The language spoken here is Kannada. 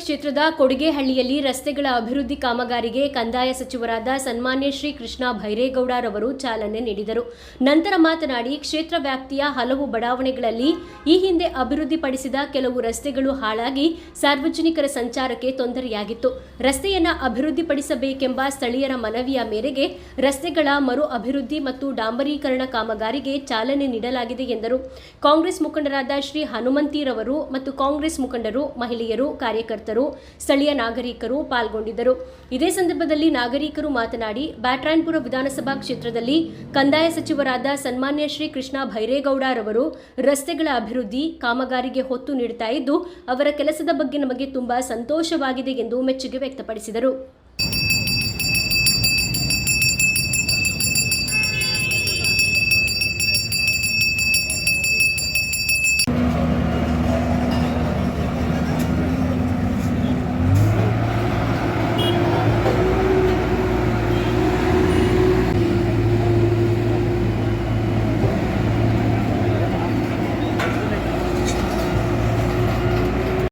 ಕ್ಷೇತ್ರದ ಕೊಡಿಗೆಹಳ್ಳಿಯಲ್ಲಿ ರಸ್ತೆಗಳ ಅಭಿವೃದ್ಧಿ ಕಾಮಗಾರಿಗೆ ಕಂದಾಯ ಸಚಿವರಾದ ಸನ್ಮಾನ್ಯ ಶ್ರೀ ಕೃಷ್ಣ ಭೈರೇಗೌಡರವರು ಚಾಲನೆ ನೀಡಿದರು. ನಂತರ ಮಾತನಾಡಿ, ಕ್ಷೇತ್ರ ವ್ಯಾಪ್ತಿಯ ಹಲವು ಬಡಾವಣೆಗಳಲ್ಲಿ ಈ ಹಿಂದೆ ಅಭಿವೃದ್ಧಿಪಡಿಸಿದ ಕೆಲವು ರಸ್ತೆಗಳು ಹಾಳಾಗಿ ಸಾರ್ವಜನಿಕರ ಸಂಚಾರಕ್ಕೆ ತೊಂದರೆಯಾಗಿತ್ತು. ರಸ್ತೆಯನ್ನು ಅಭಿವೃದ್ಧಿಪಡಿಸಬೇಕೆಂಬ ಸ್ಥಳೀಯರ ಮನವಿಯ ಮೇರೆಗೆ ರಸ್ತೆಗಳ ಮರು ಅಭಿವೃದ್ಧಿ ಮತ್ತು ಡಾಂಬರೀಕರಣ ಕಾಮಗಾರಿಗೆ ಚಾಲನೆ ನೀಡಲಾಗಿದೆ ಎಂದರು. ಕಾಂಗ್ರೆಸ್ ಮುಖಂಡರಾದ ಶ್ರೀ ಹನುಮಂತಿರವರು ಮತ್ತು ಕಾಂಗ್ರೆಸ್ ಮುಖಂಡರು, ಮಹಿಳೆಯರು ಕಾರ್ಯಕರ್ತರು, ಸ್ಥಳೀಯ ನಾಗರಿಕರು ಪಾಲ್ಗೊಂಡಿದ್ದರು. ಇದೇ ಸಂದರ್ಭದಲ್ಲಿ ನಾಗರಿಕರು ಮಾತನಾಡಿ, ಬ್ಯಾಟ್ರಾಯನ್ಪುರ ವಿಧಾನಸಭಾ ಕ್ಷೇತ್ರದಲ್ಲಿ ಕಂದಾಯ ಸಚಿವರಾದ ಸನ್ಮಾನ್ಯ ಶ್ರೀ ಕೃಷ್ಣ ಭೈರೇಗೌಡರವರು ರಸ್ತೆಗಳ ಅಭಿವೃದ್ಧಿ ಕಾಮಗಾರಿಗೆ ಹೊತ್ತು ನೀಡುತ್ತಾ ಇದ್ದು, ಅವರ ಕೆಲಸದ ಬಗ್ಗೆ ನಮಗೆ ತುಂಬಾ ಸಂತೋಷವಾಗಿದೆ ಎಂದು ಮೆಚ್ಚುಗೆ ವ್ಯಕ್ತಪಡಿಸಿದರು.